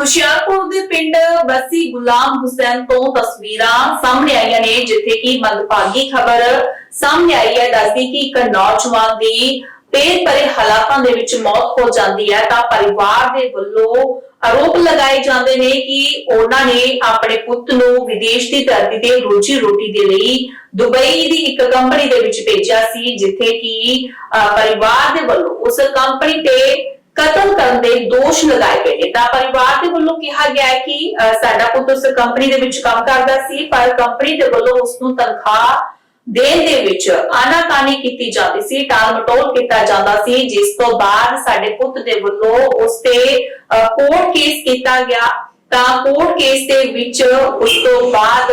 ਹੁਸ਼ਿਆਰਪੁਰ ਦੇ ਪਿੰਡ ਬਸੀ ਗੁਲਾਮ ਹੁਸੈਨ ਤੋਂ ਤਸਵੀਰਾਂ ਸਾਹਮਣੇ ਆਈਆਂ ਨੇ, ਜਿੱਥੇ ਕਿ ਮੰਦਭਾਗੀ ਖਬਰ ਸਾਹਮਣੇ ਆਈ ਹੈ, ਦੱਸਦੀ ਕਿ ਇੱਕ ਨੌਜਵਾਨ ਦੀ ਪੇਟ ਭਰੇ ਹਾਲਾਤਾਂ ਦੇ ਵਿੱਚ ਮੌਤ ਹੋ ਜਾਂਦੀ ਹੈ। ਤਾਂ ਪਰਿਵਾਰ ਦੇ ਵੱਲੋਂ ਆਰੋਪ ਲਗਾਏ ਜਾਂਦੇ ਨੇ ਕਿ ਉਹਨਾਂ ਨੇ ਆਪਣੇ ਪੁੱਤ ਨੂੰ ਵਿਦੇਸ਼ ਦੀ ਧਰਤੀ ਤੇ ਰੋਜੀ ਰੋਟੀ ਦੇ ਲਈ ਦੁਬਈ ਦੀ ਇੱਕ ਕੰਪਨੀ ਦੇ ਵਿੱਚ ਭੇਜਿਆ ਸੀ, ਜਿੱਥੇ ਕਿ ਪਰਿਵਾਰ ਦੇ ਵੱਲੋਂ ਉਸ ਕੰਪਨੀ ਤੇ ਕਤਲ ਕਰਨ ਦੇ ਦੋਸ਼ ਲਗਾਏ ਗਏ ਨੇ। ਤਾਂ ਪਰਿਵਾਰ ਦੇ ਕਿ ਸਾਡਾ ਪੁੱਤ ਉਸ ਕੰਪਨੀ ਦੇ ਵਿੱਚ ਕੰਮ ਕਰਦਾ ਸੀ, ਪਰ ਕੰਪਨੀ ਦੇ ਵੱਲੋਂ ਉਸ ਨੂੰ ਤਨਖਾਹ ਦੇਣ ਦੇ ਵਿੱਚ ਆਨਾਕਾਨੀ ਕੀਤੀ ਜਾਂਦੀ ਸੀ ਟਾਲ ਮਟੋਲ ਕੀਤਾ ਜਾਂਦਾ ਸੀ, ਜਿਸ ਤੋਂ ਬਾਅਦ ਸਾਡੇ ਪੁੱਤ ਦੇ ਵੱਲੋਂ ਉਸ ਤੇ ਕੋਰਟ ਕੇਸ ਕੀਤਾ ਗਿਆ। ਤਾਂ ਕੋਰਟ ਕੇਸ ਦੇ ਵਿੱਚ ਉਸ ਤੋਂ ਬਾਅਦ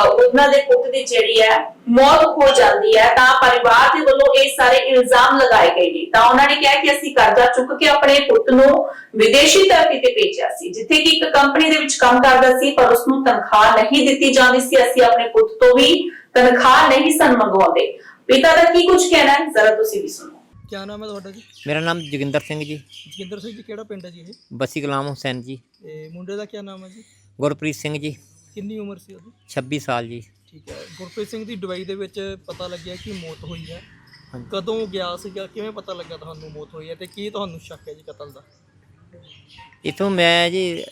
ਉਹਨਾਂ ਦੇ ਪੁੱਤ ਦੀ ਜਿਹੜੀ ਹੈ ਮੌਤ ਹੋ ਜਾਂਦੀ ਹੈ ਤਾਂ ਪਰਿਵਾਰ ਦੇ ਵੱਲੋਂ ਇਹ ਸਾਰੇ ਇਲਜ਼ਾਮ ਲਗਾਏ ਗਏ ਨੇ। ਤਾਂ ਉਹਨਾਂ ਨੇ ਕਿਹਾ ਕਿ ਅਸੀਂ ਕਰਜ਼ਾ ਚੁੱਕ ਕੇ ਆਪਣੇ ਪੁੱਤ ਨੂੰ ਵਿਦੇਸ਼ੀ ਧਰਤੀ ਤੇ ਭੇਜਿਆ ਸੀ ਜਿੱਥੇ ਕਿ ਇੱਕ ਕੰਪਨੀ ਦੇ ਵਿੱਚ ਕੰਮ ਕਰਦਾ ਸੀ ਪਰ ਉਸ ਨੂੰ ਤਨਖਾਹ ਨਹੀਂ ਦਿੱਤੀ ਜਾਂਦੀ ਸੀ। ਅਸੀਂ ਆਪਣੇ ਪੁੱਤ ਤੋਂ ਵੀ ਤਨਖਾਹ ਨਹੀਂ ਸਨ ਮੰਗਵਾਉਂਦੇ। ਪਿਤਾ ਦਾ ਕੀ ਕੁਝ ਕਹਿਣਾ ਹੈ? ਜ਼ਰਾ ਤੁਸੀਂ ਵੀ ਸੁਣੋ। ਕਿਆ ਨਾਮ ਹੈ ਤੁਹਾਡਾ ਜੀ? ਮੇਰਾ ਨਾਮ ਜੋਗਿੰਦਰ ਸਿੰਘ ਜੀ। ਜੋਗਿੰਦਰ ਸਿੰਘ ਜੀ ਕਿਹੜਾ ਪਿੰਡ ਹੈ ਜੀ ਇਹ? ਬਸੀ ਗੁਲਾਮ ਹੁਸੈਨ ਜੀ। ਤੇ ਮੁੰਡੇ ਦਾ ਕਿਆ ਨਾਮ ਹੈ ਜੀ? ਗੁਰਪ੍ਰੀਤ ਸਿੰਘ ਜੀ। ਕਿੰਨੀ ਉਮਰ ਸੀ ਉਹਦੀ? 26 ਸਾਲ ਜੀ। ਠੀਕ ਹੈ। ਗੁਰਪ੍ਰੀਤ ਸਿੰਘ ਦੀ ਦੁਬਈ ਦੇ ਵਿੱਚ ਪਤਾ ਲੱਗਿਆ ਕਿ ਮੌਤ ਹੋਈ ਹੈ। ਹਾਂਜੀ। ਕਦੋਂ ਗਿਆ ਸੀਗਾ? ਕਿਵੇਂ ਪਤਾ ਲੱਗਾ ਤੁਹਾਨੂੰ ਮੌਤ ਹੋਈ ਹੈ ਤੇ ਕੀ ਤੁਹਾਨੂੰ ਸ਼ੱਕ ਹੈ ਜੀ ਕਤਲ ਦਾ? ਇਥੋਂ ਮੈਂ ਜੀ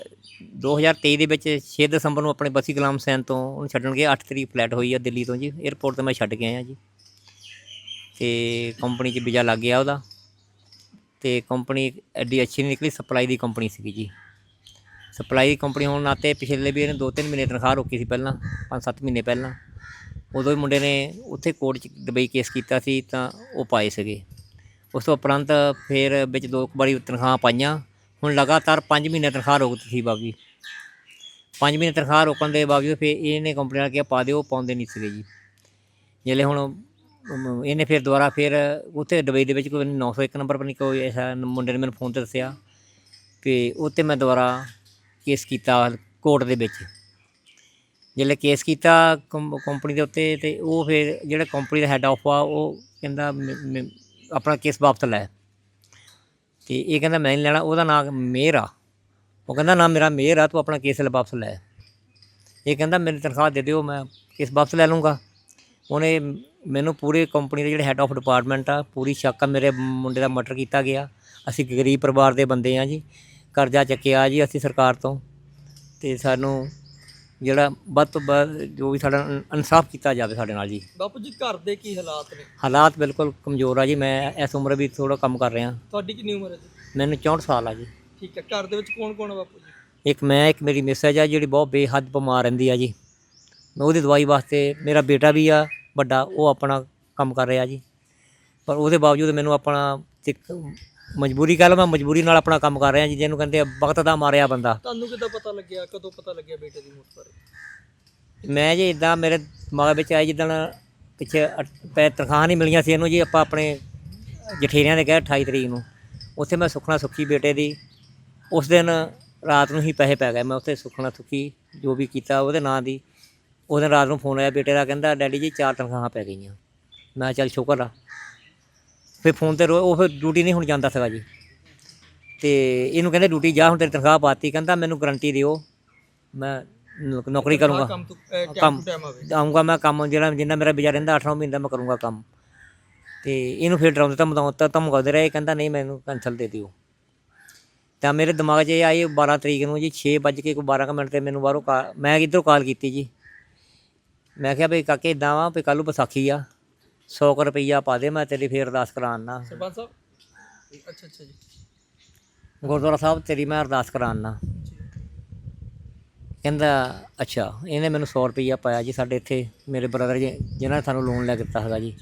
2023 ਦੇ ਵਿੱਚ 6 ਦਸੰਬਰ ਨੂੰ ਆਪਣੇ ਬਸੀ ਗੁਲਾਮ ਹੁਸੈਨ ਤੋਂ ਉਹਨੂੰ ਛੱਡਣ ਗਿਆ 8 ਤਰੀਕ ਫਲਾਈਟ ਹੋਈ ਆ ਦਿੱਲੀ ਤੋਂ ਜੀ। 에ਅਰਪੋਰਟ ਤੇ ਮੈਂ ਛੱਡ ਕੇ ਆਇਆ ਜੀ। ਤੇ ਕੰਪਨੀ 'ਚ ਵੀਜ਼ਾ ਲੱਗ ਗਿਆ ਉਹਦਾ। ਤੇ ਕੰਪਨੀ ਐਡੀ ਅੱਛੀ ਨਹੀਂ ਨਿਕਲੀ। ਸਪਲਾਈ ਦੀ ਕੰਪਨੀ ਸੀਗੀ ਜੀ। ਸਪਲਾਈ ਕੰਪਨੀ ਹੋਣ ਨਾਤੇ ਪਿਛਲੇ ਵੀ ਇਹਨੇ 2-3 ਮਹੀਨੇ ਤਨਖਾਹ ਰੋਕੀ ਸੀ ਪਹਿਲਾਂ 5-7 ਮਹੀਨੇ ਪਹਿਲਾਂ। ਉਦੋਂ ਹੀ ਮੁੰਡੇ ਨੇ ਉੱਥੇ ਕੋਰਟ 'ਚ ਦੁਬਈ ਕੇਸ ਕੀਤਾ ਸੀ ਤਾਂ ਉਹ ਪਾਏ ਸੀਗੇ। ਉਸ ਤੋਂ ਉਪਰੰਤ ਫਿਰ ਵਿੱਚ ਦੋ ਕੁ ਵਾਰੀ ਤਨਖਾਹ ਪਾਈਆਂ। ਹੁਣ ਲਗਾਤਾਰ 5 ਮਹੀਨੇ ਤਨਖਾਹ ਰੋਕਤੀ ਸੀ ਬਾਬੀ। 5 ਮਹੀਨੇ ਤਨਖਾਹ ਰੋਕਣ ਦੇ ਬਾਵਜੂਦ ਫਿਰ ਇਹਨੇ ਕੰਪਨੀ ਨਾਲ ਕਿਹਾ, ਪਾ ਦਿਓ ਪਾਉਂਦੇ ਨਹੀਂ ਸੀਗੇ ਜੀ। ਜਿਹੜੇ ਹੁਣ ਇਹਨੇ ਫਿਰ ਦੁਬਾਰਾ ਫਿਰ ਉੱਥੇ ਦੁਬਈ ਦੇ ਵਿੱਚ ਕੋਈ 901 ਨੰਬਰ ਪਰ ਨਹੀਂ ਕੋਈ ਐਸਾ ਮੁੰਡੇ ਨੇ ਮੈਨੂੰ ਫੋਨ ਤੇ ਦੱਸਿਆ ਕਿ ਉੱਤੇ ਮੈਂ ਦੁਬਾਰਾ ਕੇਸ ਕੀਤਾ ਕੋਰਟ ਦੇ ਵਿੱਚ। ਜਿਹੜੇ ਕੇਸ ਕੀਤਾ ਕੰਪਨੀ ਦੇ ਉੱਤੇ ਤੇ ਉਹ ਫਿਰ ਜਿਹੜਾ ਕੰਪਨੀ ਦਾ ਹੈੱਡ ਆਫ ਆ, ਉਹ ਕਹਿੰਦਾ ਮ- ਮ- ਆਪਣਾ ਕੇਸ ਵਾਪਸ ਲੈ। ਤੇ ਇਹ ਕਹਿੰਦਾ ਮੈਂ ਨਹੀਂ ਲੈਣਾ, ਉਹਦਾ ਨਾਮ ਮੇਰ ਆ। ਉਹ ਕਹਿੰਦਾ ਨਾ ਮੇਰਾ ਮੇਰ ਆ, ਤੂੰ ਆਪਣਾ ਕੇਸ ਲੈ ਵਾਪਸ ਲੈ। ਇਹ ਕਹਿੰਦਾ ਮੈਨੂੰ ਤਨਖਾਹ ਦੇ ਦਿਓ, ਮੈਂ ਕੇਸ ਵਾਪਸ ਲੈ ਲੂੰਗਾ ਉਹਨੇ ਮੈਨੂੰ ਪੂਰੇ ਕੰਪਨੀ ਦੇ ਜਿਹੜੇ ਹੈੱਡ ਆਫ ਡਿਪਾਰਟਮੈਂਟ ਆ, ਪੂਰੀ ਸ਼ੱਕ ਆ ਮੇਰੇ ਮੁੰਡੇ ਦਾ ਮਰਡਰ ਕੀਤਾ ਗਿਆ। ਅਸੀਂ ਗਰੀਬ ਪਰਿਵਾਰ ਦੇ ਬੰਦੇ ਆ ਜੀ। ਕਰਜ਼ਾ ਚੱਕਿਆ ਜੀ ਅਸੀਂ ਸਰਕਾਰ ਤੋਂ ਤੇ ਸਾਨੂੰ ਜਿਹੜਾ ਵੱਧ ਤੋਂ ਵੱਧ ਜੋ ਵੀ ਸਾਡਾ ਇਨਸਾਫ ਕੀਤਾ ਜਾਵੇ ਸਾਡੇ ਨਾਲ ਜੀ। ਬਾਪੂ ਜੀ ਘਰ ਦੇ ਕੀ ਹਾਲਾਤ ਨੇ? ਹਾਲਾਤ ਬਿਲਕੁਲ ਕਮਜ਼ੋਰ ਆ ਜੀ। ਮੈਂ ਇਸ ਉਮਰ ਵੀ ਥੋੜਾ ਕੰਮ ਕਰ ਰਿਹਾ। ਤੁਹਾਡੀ ਕਿੰਨੀ ਉਮਰ ਹੈ ਜੀ? ਮੈਨੂੰ 64 ਸਾਲ ਆ ਜੀ। ਠੀਕ ਹੈ। ਘਰ ਦੇ ਵਿੱਚ ਕੌਣ ਕੌਣ ਬਾਪੂ ਜੀ? ਇੱਕ ਮੈਂ ਇੱਕ ਮੇਰੀ ਮਿਸਜ ਆ ਜਿਹੜੀ ਬਹੁਤ ਬੇਹੱਦ ਬਿਮਾਰ ਰਹਿੰਦੀ ਆ ਜੀ। ਮੈਂ ਉਹਦੀ ਦਵਾਈ ਵਾਸਤੇ ਮੇਰਾ ਬੇਟਾ ਵੀ ਆ ਵੱਡਾ ਉਹ ਆਪਣਾ ਕੰਮ ਕਰ ਰਿਹਾ ਜੀ। ਪਰ ਉਹਦੇ ਬਾਵਜੂਦ ਮੈਨੂੰ ਆਪਣਾ ਇੱਕ ਮਜਬੂਰੀ ਕਹਿ ਲਓ ਮੈਂ ਮਜਬੂਰੀ ਨਾਲ ਆਪਣਾ ਕੰਮ ਕਰ ਰਿਹਾ ਜੀ ਜਿਹਨੂੰ ਕਹਿੰਦੇ ਆ ਵਕਤ ਦਾ ਮਾਰਿਆ ਬੰਦਾ। ਤੁਹਾਨੂੰ ਕਿੱਦਾਂ ਪਤਾ ਲੱਗਿਆ? ਕਦੋਂ ਪਤਾ ਲੱਗਿਆ ਬੇਟੇ ਦੀ ਮੌਤ ਬਾਰੇ? ਮੈਂ ਜੀ ਇਦਾਂ ਮੇਰੇ ਦਿਮਾਗ ਵਿੱਚ ਆਇਆ ਜਿੱਦਣ ਪਿੱਛੇ ਅਟ- ਪੈ ਤਨਖਾਹ ਨਹੀਂ ਮਿਲੀਆਂ ਸੀ ਇਹਨੂੰ ਜੀ ਆਪਾਂ ਆਪਣੇ ਜਠੇਰਿਆਂ ਦੇ ਗਏ 28 ਤਰੀਕ ਨੂੰ। ਉੱਥੇ ਮੈਂ ਸੁਖਣਾ ਸੁੱਖੀ ਬੇਟੇ ਦੀ। ਉਸ ਦਿਨ ਰਾਤ ਨੂੰ ਹੀ ਪੈਸੇ ਪੈ ਗਏ ਮੈਂ ਉੱਥੇ ਸੁਖਣਾ ਸੁੱਖੀ ਜੋ ਵੀ ਕੀਤਾ ਉਹਦੇ ਨਾਂ ਦੀ। ਉਹਦੇ ਰਾਤ ਨੂੰ ਫੋਨ ਆਇਆ ਬੇਟੇ ਦਾ ਕਹਿੰਦਾ ਡੈਡੀ ਜੀ ਚਾਰ ਤਨਖਾਹਾਂ ਪੈ ਗਈਆਂ। ਮੈਂ ਕਿਹਾ ਚੱਲ ਸ਼ੁਕਰ ਆ। ਫਿਰ ਫੋਨ ਤੇ ਰੋ- ਉਹ ਫਿਰ ਡਿਊਟੀ ਨਹੀਂ ਹੁਣ ਜਾਂਦਾ ਸੀਗਾ ਜੀ। ਤੇ ਇਹਨੂੰ ਕਹਿੰਦੇ ਡਿਊਟੀ ਜਾ ਹੁਣ ਤੇਰੀ ਤਨਖਾਹ ਪਾਤੀ। ਕਹਿੰਦਾ ਮੈਨੂੰ ਗਰੰਟੀ ਦਿਓ ਮੈਂ ਨੌਕਰੀ ਕਰੂੰਗਾ। ਕੰਮ ਤੋਂ ਟਾਈਮ ਕੰਮ ਟੂ ਟਾਈਮ ਆਵੇ। ਆਉਂਗਾ ਮੈਂ ਕੰਮ ਜਿਹੜਾ ਜਿੰਨਾ ਮੇਰਾ ਵੀਜ਼ਾ ਰਹਿੰਦਾ 8 ਮਹੀਨੇ ਦਾ ਮੈਂ ਕਰੂੰਗਾ ਕੰਮ। ਤੇ ਇਹਨੂੰ ਫਿਰ ਡਰਾਉਂਦੇ ਤਾਂ ਮਤਾਉਂਦਾ ਧਮਕਾਉਂਦੇ ਰਹੇ। ਕਹਿੰਦਾ ਨਹੀਂ ਮੈਨੂੰ ਕੈਂਸਲ ਦੇ ਦਿਓ। ਤਾਂ ਮੇਰੇ ਦਿਮਾਗ 'ਚ ਇਹ ਆਈ 12 ਤਰੀਕ ਨੂੰ ਜੀ 6 ਵੱਜ ਕੇ ਕੋਈ 12 ਕੁ ਮਿੰਟ ਤੇ ਮੈਨੂੰ ਬਾਹਰੋਂ ਕਾ- ਮੈਂ ਇੱਧਰੋਂ ਕਾਲ ਕੀਤੀ ਜੀ। ਮੈਂ ਕਿਹਾ ਵੀ ਕਾਕੇ ਇਦਾਂ ਵਾ ਵੀ ਕੱਲ੍ਹ ਨੂੰ ਵਿਸਾਖੀ ਆ। 100 ਕੁ ਰੁਪਈਆ ਪਾ ਦੇ ਮੈਂ ਤੇਰੀ ਫੇਰ ਅਰਦਾਸ ਕਰਾਉਣਾ। ਸਰਪੰਚ ਸਾਹਿਬ? ਅੱਛਾ ਅੱਛਾ ਜੀ। ਗੁਰਦੁਆਰਾ ਸਾਹਿਬ ਤੇਰੀ ਮੈਂ ਅਰਦਾਸ ਕਰਾਉਣਾ। ਕਹਿੰਦਾ ਅੱਛਾ ਇਹਨੇ ਮੈਨੂੰ 100 ਰੁਪਈਆ ਪਾਇਆ ਜੀ ਸਾਡੇ ਇੱਥੇ ਮੇਰੇ ਬ੍ਰਦਰ ਜੀ ਜਿਨ੍ਹਾਂ ਨੇ ਸਾਨੂੰ ਲੋਨ ਲੈ ਕੇ ਦਿੱਤਾ ਹੈਗਾ ਜੀ।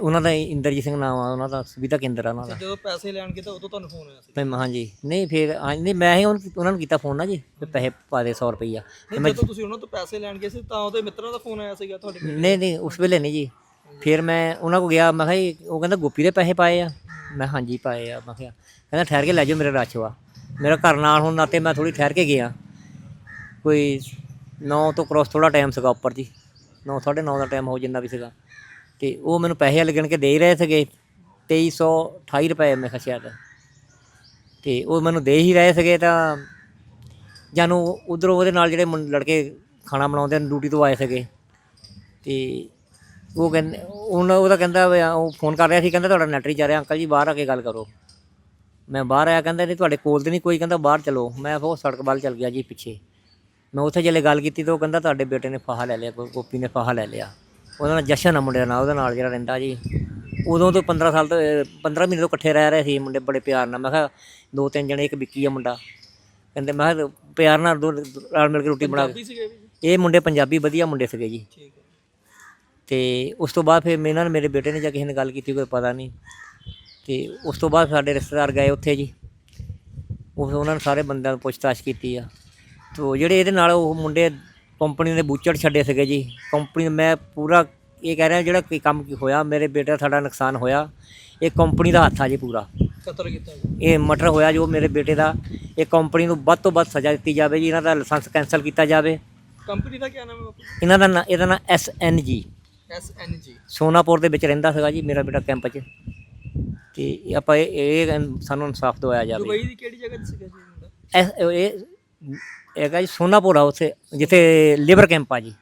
ਉਹਨਾਂ ਦਾ ਇੰਦਰਜੀਤ ਸਿੰਘ ਨਾਮ ਆ ਉਹਨਾਂ ਦਾ ਸੁਵਿਧਾ ਕੇਂਦਰ ਆ ਉਹਨਾਂ ਦਾ। ਜਦੋਂ ਪੈਸੇ ਲੈਣ ਗਏ ਤਾਂ ਉਦੋਂ ਤੁਹਾਨੂੰ ਫੋਨ ਆਇਆ ਸੀ। ਮੈਂ ਹਾਂਜੀ। ਨਹੀਂ ਫਿਰ ਨਹੀਂ ਮੈਂ ਹੀ ਉਹਨੂੰ- ਨੂੰ ਕੀਤਾ ਫੋਨ ਨਾ ਜੀ ਪੈਸੇ ਪਾ ਦੇ 100 ਰੁਪਈਆ। ਜਦੋਂ ਤੁਸੀਂ ਉਹਨਾਂ ਤੋਂ ਪੈਸੇ ਲੈਣ ਗਏ ਸੀ ਤਾਂ ਉਹਦੇ ਮਿੱਤਰਾਂ ਦਾ ਫੋਨ ਆਇਆ ਸੀਗਾ ਤੁਹਾਡੇ ਕੋਲ? ਨਹੀਂ ਨਹੀਂ ਉਸ ਵੇਲੇ ਨਹੀਂ ਜੀ। ਫਿਰ ਮੈਂ ਉਹਨਾਂ ਕੋ ਗਿਆ ਮੈਂ ਕਿਹਾ ਜੀ, ਉਹ ਕਹਿੰਦਾ ਗੋਪੀ ਦੇ ਪੈਸੇ ਪਾਏ ਆ? ਮੈਂ ਹਾਂਜੀ ਪਾਏ ਆ। ਮੈਂ ਕਿਹਾ ਕਹਿੰਦਾ ਠਹਿਰ ਕੇ ਲੈ ਜਾਓ ਮੇਰਾ ਮੇਰੇ ਵਾ ਮੇਰਾ ਘਰ ਨਾਲ ਹੁਣ ਨਾਤੇ ਮੈਂ ਥੋੜੀ ਠਹਿਰ ਕੇ ਗਿਆ। ਕੋਈ 9 ਤੋਂ ਕ੍ਰੋਸ ਥੋੜਾ ਟਾਈਮ ਸੀਗਾ ਉੱਪਰ ਜੀ। 9 9:30 ਦਾ ਟਾਈਮ ਹੋ ਜਿੰਨਾ ਵੀ ਸੀਗਾ। ਤੇ ਉਹ ਮੈਨੂੰ ਪੈਸੇ ਲੱਗਣ ਕੇ ਦੇ ਹੀ ਰਹੇ ਸੀਗੇ। 2328 ਰੁਪਏ ਮੈਂ ਕਿਹਾ ਸ਼ਾਇਦ। ਤੇ ਉਹ ਮੈਨੂੰ ਦੇ ਹੀ ਰਹੇ ਸੀਗੇ ਤਾਂ ਜਾਨੂੰ ਉਧਰੋਂ ਉਹਦੇ ਨਾਲ ਜਿਹੜੇ ਮੁੰ- ਲੜਕੇ ਖਾਣਾ ਬਣਾਉਂਦੇ ਨੇ ਡਿਊਟੀ ਤੋਂ ਆਏ ਸੀਗੇ। ਤੇ ਉਹ ਕਹਿੰਦੇ ਉਹਨਾਂ ਉਹਦਾ ਕਹਿੰਦਾ ਵੀ ਆ, ਉਹ ਫੋਨ ਕਰ ਰਿਹਾ ਸੀ ਕਹਿੰਦਾ ਤੁਹਾਡਾ ਨੈਟ ਨਹੀਂ ਚੱਲ ਰਿਹਾ ਅੰਕਲ ਜੀ ਬਾਹਰ ਆ ਕੇ ਗੱਲ ਕਰੋ। ਮੈਂ ਬਾਹਰ ਆਇਆ ਕਹਿੰਦਾ ਨਹੀਂ ਤੁਹਾਡੇ ਕੋਲ ਤੇ ਨਹੀਂ ਕੋਈ ਕਹਿੰਦਾ ਬਾਹਰ ਚਲੋ। ਮੈਂ ਉਹ ਸੜਕ ਵੱਲ ਚੱਲ ਗਿਆ ਜੀ ਪਿੱਛੇ। ਮੈਂ ਉੱਥੇ ਜਲੇ ਗੱਲ ਕੀਤੀ ਤਾਂ ਉਹ ਕਹਿੰਦਾ ਤੁਹਾਡੇ ਬੇਟੇ ਨੇ ਫਾਹਾ ਲੈ ਲਿਆ ਗੋ- ਗੋਪੀ ਨੇ ਫਾਹਾ ਲੈ ਲਿਆ। ਉਹਦਾ ਨਾਲ ਜਸ਼ਨ ਆ ਮੁੰਡੇ ਦਾ ਨਾਲ ਉਹਦੇ ਨਾਲ ਜਿਹੜਾ ਰਹਿੰਦਾ ਜੀ। ਉਦੋਂ ਤੋਂ 15 ਸਾਲ ਤੋਂ ਅਹ, 15 ਮਹੀਨੇ ਤੋਂ ਇਕੱਠੇ ਰਹਿ ਰਹੇ ਸੀ ਮੁੰਡੇ ਬੜੇ ਪਿਆਰ ਨਾਲ। ਮੈਂ ਕਿਹਾ ਦੋ ਤਿੰਨ ਜਣੇ ਇੱਕ ਵਿੱਕੀ ਆ ਮੁੰਡਾ। ਕਹਿੰਦੇ ਮੈਂ ਕਿਹਾ ਪਿਆਰ ਨਾਲ ਦੋ ਰਲ ਮਿਲ ਕੇ ਰੋਟੀ ਬਣਾ ਇਹ ਮੁੰਡੇ ਪੰਜਾਬੀ ਵਧੀਆ ਮੁੰਡੇ ਸੀਗੇ ਜੀ। ਠੀਕ ਤੇ ਉਸ ਤੋਂ ਬਾਅਦ ਫਿਰ ਇਹਨਾਂ ਨੇ ਮੇਰੇ ਬੇਟੇ ਨੇ ਜਾ ਕਿਸੇ ਨੇ ਗੱਲ ਕੀਤੀ ਕੋਈ ਪਤਾ ਨਹੀਂ। ਤੇ ਉਸ ਤੋਂ ਬਾਅਦ ਸਾਡੇ ਰਿਸ਼ਤੇਦਾਰ ਗਏ ਉੱਥੇ ਜੀ। ਉਹ ਉਹਨਾਂ ਨੇ ਸਾਰੇ ਬੰਦਿਆਂ ਨੂੰ ਪੁੱਛਤਾਛ ਕੀਤੀ ਆ। ਤੋ ਜਿਹੜੇ ਇਹਦੇ ਨਾਲ ਉਹ ਮੁੰਡੇ ਕੰਪਨੀ ਦੇ ਬੂਚੜ ਛੱਡੇ ਸੀਗੇ ਜੀ। ਕੰਪਨੀ ਮੈਂ ਪੂਰਾ ਇਹ ਕਹਿ ਰਿਹਾ ਜਿਹੜਾ ਕੋਈ ਕੰਮ ਕੀ ਹੋਇਆ ਮੇਰੇ ਬੇਟੇ ਦਾ ਸਾਡਾ ਨੁਕਸਾਨ ਹੋਇਆ। ਇਹ ਕੰਪਨੀ ਦਾ ਹੱਥ ਆ ਜੀ ਪੂਰਾ। ਕਤਲ ਕੀਤਾ ਇਹ ਮਟਰ ਹੋਇਆ ਜੋ ਮੇਰੇ ਬੇਟੇ ਦਾ। ਇਹ ਕੰਪਨੀ ਨੂੰ ਵੱਧ ਤੋਂ ਵੱਧ ਸਜ਼ਾ ਦਿੱਤੀ ਜਾਵੇ ਜੀ। ਇਹਨਾਂ ਦਾ ਲਾਇਸੈਂਸ ਕੈਂਸਲ ਕੀਤਾ ਜਾਵੇ। ਕੰਪਨੀ ਦਾ ਕੀ ਨਾਮ ਹੈ ਇਹਨਾਂ ਦਾ ਨਾਂ- ਇਹਦਾ ਨਾਮ S N G S N ਜੀ ਸੋਨਾਪੁਰ ਦੇ ਵਿੱਚ ਰਹਿੰਦਾ ਸੀਗਾ ਜੀ ਮੇਰਾ ਬੇਟਾ ਕੈਂਪ 'ਚ। ਤੇ ਇਹ ਆਪਾਂ ਇਹ ਇਹ ਸਾਨੂੰ ਇਨਸਾਫ ਦਵਾਇਆ ਜਾਵੇ। ਦੁਬਈ ਦੀ ਕਿਹੜੀ ਜਗ੍ਹਾ 'ਤੇ ਸੀਗਾ ਜੀ ਮੁੰਡਾ? ਇਹ ਇਹ ਹੈਗਾ ਜੀ ਸੋਨਾਪੁਰ ਆ ਉੱਥੇ ਜਿੱਥੇ ਲਿਬਰ ਕੈਂਪ ਆ ਜੀ।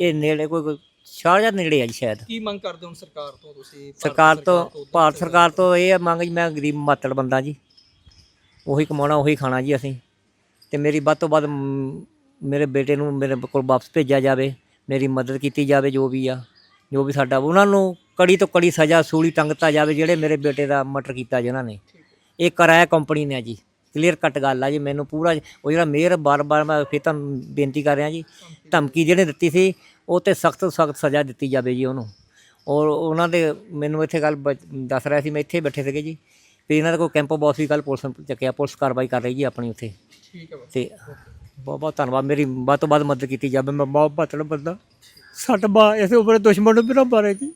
ਇਹ ਨੇੜੇ ਕੋਈ ਕੋਈ ਸ਼ਾਰਜਾ ਨੇੜੇ ਆ ਜੀ ਸ਼ਾਇਦ। ਕੀ ਮੰਗ ਕਰਦੇ ਹੋ ਹੁਣ ਸਰਕਾਰ ਤੋਂ ਤੁਸੀਂ? ਭਾਰਤ ਸਰਕਾਰ ਤੋਂ ਭਾਰਤ ਸਰਕਾਰ ਤੋਂ ਇਹ ਮੰਗ ਜੀ ਮੈਂ ਗਰੀਬ ਮਾਤੜ ਬੰਦਾ ਜੀ। ਉਹੀ ਕਮਾਉਣਾ ਉਹੀ ਖਾਣਾ ਜੀ ਅਸੀਂ। ਤੇ ਮੇਰੀ ਵੱਧ ਤੋਂ ਵੱਧ ਮ, ਮੇਰੇ ਬੇਟੇ ਨੂੰ ਮੇਰੇ ਕੋਲ ਵਾਪਸ ਭੇਜਿਆ ਜਾਵੇ ਮੇਰੀ ਮਦਦ ਕੀਤੀ ਜਾਵੇ ਜੋ ਵੀ ਆ। ਜੋ ਵੀ ਸਾਡਾ ਉਹਨਾਂ ਨੂੰ ਕੜੀ ਤੋਂ ਕੜੀ ਸਜ਼ਾ ਸੂਲੀ ਟੰਗਤਾ ਜਾਵੇ ਜਿਹੜੇ ਮੇਰੇ ਬੇਟੇ ਦਾ ਮਰਡਰ ਕੀਤਾ ਜਿਨ੍ਹਾਂ ਨੇ। ਇਹ ਕਰਾਇਆ ਕੰਪਨੀ ਨੇ ਜੀ। ਕਲੀਅਰ ਕੱਟ ਗੱਲ ਆ ਜੀ ਮੈਨੂੰ ਪੂਰਾ ਉਹ ਜਿਹੜਾ ਮੇਅਰ ਬਾਰ-ਬਾਰ ਮੈਂ ਫਿਰ ਤੁਹਾਨੂੰ ਬੇਨਤੀ ਕਰ ਰਿਹਾ ਜੀ ਧਮਕੀ ਜਿਹਨੇ ਦਿੱਤੀ ਸੀ ਉਹ ਤੇ ਸਖਤ ਤੋਂ ਸਖਤ ਸਜ਼ਾ ਦਿੱਤੀ ਜਾਵੇ ਜੀ ਉਹਨੂੰ। ਔਰ ਉਹਨਾਂ ਦੇ ਮੈਨੂੰ ਇੱਥੇ ਗੱਲ ਦੱਸ ਰਿਹਾ ਸੀ ਮੈਂ ਇੱਥੇ ਬੈਠੇ ਸੀਗੇ ਜੀ। ਤੇ ਇਹਨਾਂ ਦਾ ਕੋਈ ਕੈਂਪ ਬਾਸ ਵੀ ਕੱਲ ਪੁਲਿਸ ਨੇ ਚੱਕਿਆ ਪੁਲਿਸ ਕਾਰਵਾਈ ਕਰ ਰਹੀ ਜੀ ਆਪਣੀ ਉੱਥੇ। ਠੀਕ ਹੈ ਤੇ ਬਹੁਤ ਬਹੁਤ ਧੰਨਵਾਦ ਮੇਰੀ ਵੱਧ ਤੋਂ ਵੱਧ ਮਦਦ ਕੀਤੀ ਜਾਵੇ ਮੈਂ ਬਹੁਤ ਬਤੜ ਬੰਦਾ ਸੱਟ ਬਾ ਇਸੇ ਉੱਪਰ ਦੁਸ਼ਮਣ ਨੂੰ ਵੀ ਨਾ ਮਾਰੇ ਜੀ।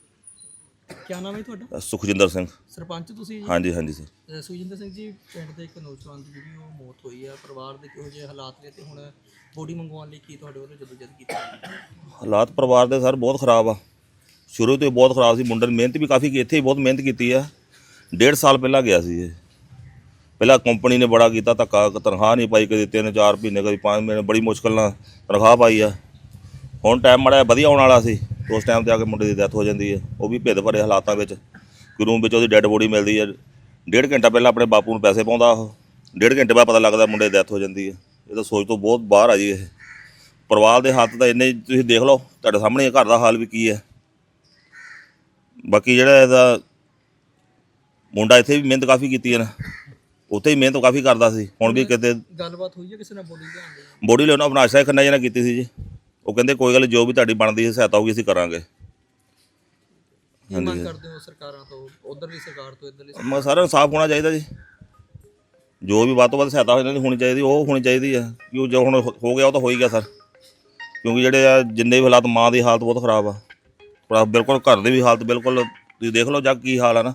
ਕੀ ਨਾਮ ਹੈ ਤੁਹਾਡਾ? ਸੁਖਜਿੰਦਰ ਸਿੰਘ। ਸਰਪੰਚ ਤੁਸੀਂ ਜੀ? ਹਾਂਜੀ ਹਾਂਜੀ ਸਰ ਸੁਖਜਿੰਦਰ ਸਿੰਘ ਜੀ ਪਿੰਡ ਦੇ ਇੱਕ ਨੌਜਵਾਨ ਦੀ ਜਿਹੜੀ ਉਹ ਮੌਤ ਹੋਈ ਆ। ਪਰਿਵਾਰ ਦੇ ਕਿਹੋ ਜਿਹੇ ਹਾਲਾਤ ਨੇ ਤੇ ਹੁਣ ਬੋਡੀ ਮੰਗਵਾਉਣ ਲਈ ਕੀ ਤੁਹਾਡੇ ਵੱਲੋਂ ਜਦੋਜਦ ਕੀਤੀ ਹੈ? ਹਾਲਾਤ ਪਰਿਵਾਰ ਦੇ ਸਰ ਬਹੁਤ ਖਰਾਬ ਆ। ਸ਼ੁਰੂ ਤੋਂ ਹੀ ਬਹੁਤ ਖਰਾਬ ਸੀ। ਮੁੰਡੇ ਨੇ ਮਿਹਨਤ ਵੀ ਕਾਫੀ ਕੀਤੀ ਇੱਥੇ ਹੀ ਬਹੁਤ ਮਿਹਨਤ ਕੀਤੀ ਆ। ਡੇਢ ਸਾਲ ਪਹਿਲਾਂ ਗਿਆ ਸੀ ਇਹ। ਪਹਿਲਾਂ ਕੰਪਨੀ ਨੇ ਬੜਾ ਕੀਤਾ ਧੱਕਾ ਤਨਖਾਹ ਨਹੀਂ ਪਾਈ ਕਦੇ ਤਿੰਨ ਚਾਰ ਮਹੀਨੇ ਕਦੇ ਪੰਜ ਮਹੀਨੇ ਬੜੀ ਮੁਸ਼ਕਲ ਨਾਲ ਤਨਖਾਹ ਪਾਈ ਆ। ਹੁਣ ਟਾਈਮ ਮੜਾ ਵਧੀਆ ਆਉਣ ਵਾਲਾ ਸੀ ਉਸ ਟਾਈਮ ਤੇ ਆ ਕੇ ਮੁੰਡੇ ਦੀ ਡੈਥ ਹੋ ਜਾਂਦੀ ਹੈ ਉਹ ਵੀ ਭੇਦ ਭਰੇ ਹਾਲਾਤਾਂ ਵਿੱਚ ਰੂਮ ਵਿੱਚ ਉਹਦੀ ਡੈੱਡ ਬੋਡੀ ਮਿਲਦੀ ਹੈ ਡੇਢ ਘੰਟਾ ਪਹਿਲਾਂ ਆਪਣੇ ਬਾਪੂ ਨੂੰ ਪੈਸੇ ਪਾਉਂਦਾ ਉਹ ਡੇਢ ਘੰਟੇ ਬਾਅਦ ਪਤਾ ਲੱਗਦਾ ਮੁੰਡੇ ਦੀ ਡੈਥ ਹੋ ਜਾਂਦੀ ਹੈ ਇਹ ਤਾਂ ਸੋਚ ਤੋਂ ਬਹੁਤ ਬਾਹਰ ਆ ਜੀ ਇਹ। ਪਰਿਵਾਰ ਦੇ ਹੱਥ ਤਾਂ ਇੰਨੇ ਤੁਸੀਂ ਦੇਖ ਲਓ ਤੁਹਾਡੇ ਸਾਹਮਣੇ ਘਰ ਦਾ ਹਾਲ ਵੀ ਕੀ ਹੈ। ਬਾਕੀ ਜਿਹੜਾ ਇਹਦਾ ਮੁੰਡਾ ਇੱਥੇ ਵੀ ਮਿਹਨਤ ਕਾਫੀ ਕੀਤੀ ਹੈ ਨਾ ਉੱਥੇ ਹੀ ਮਿਹਨਤ ਕਾਫੀ ਕਰਦਾ ਸੀ ਹੁਣ ਵੀ ਕਿਤੇ ਗੱਲਬਾਤ ਹੋਈ ਹੈ ਕਿਸੇ ਨਾਲ ਬੋਡੀ ਲਿਆਉਣ ਦੀ ਬੋਡੀ ਲਿਆਉਣਾ ਆਪਣਾ ਆਸ਼ਾ ਖੰਨਾ ਜਨਾ ਕੀਤੀ ਸੀ ਜੀ। ਉਹ ਕਹਿੰਦੇ ਕੋਈ ਗੱਲ ਨੀ, ਜੋ ਵੀ ਤੁਹਾਡੀ ਬਣਦੀ ਹੈ ਸਹਾਇਤਾ ਹੋਊਗੀ ਅਸੀਂ ਕਰਾਂਗੇ। ਕੀ ਮੰਗ ਕਰਦੇ ਹੋ ਸਰਕਾਰਾਂ ਤੋਂ? ਉਧਰਲੀ ਸਰਕਾਰ ਤੋਂ ਇੱਧਰਲੀ ਮੈਂ ਸਾਰਾ ਇਨਸਾਫ ਹੋਣਾ ਚਾਹੀਦਾ ਜੀ। ਜੋ ਵੀ ਵੱਧ ਤੋਂ ਵੱਧ ਸਹਾਇਤਾ ਇਹਨਾਂ ਦੀ ਹੋਣੀ ਚਾਹੀਦੀ ਉਹ ਹੋਣੀ ਚਾਹੀਦੀ ਹੈ ਕਿ ਜੋ ਹੁਣ ਹੋ ਹੋ ਗਿਆ ਉਹ ਤਾਂ ਹੋ ਹੀ ਗਿਆ ਸਰ। ਕਿਉਂਕਿ ਜਿਹੜੇ ਆ ਜਿੰਨੇ ਵੀ ਹਾਲਾਤ ਮਾਂ ਦੀ ਹਾਲਤ ਬਹੁਤ ਖਰਾਬ ਆ। ਪਰ ਬਿਲਕੁਲ ਘਰ ਦੇ ਵੀ ਹਾਲਤ ਬਿਲਕੁਲ ਤੁਸੀਂ ਦੇਖ ਲਓ ਜੱਗ ਕੀ ਹਾਲ ਆ ਨਾ।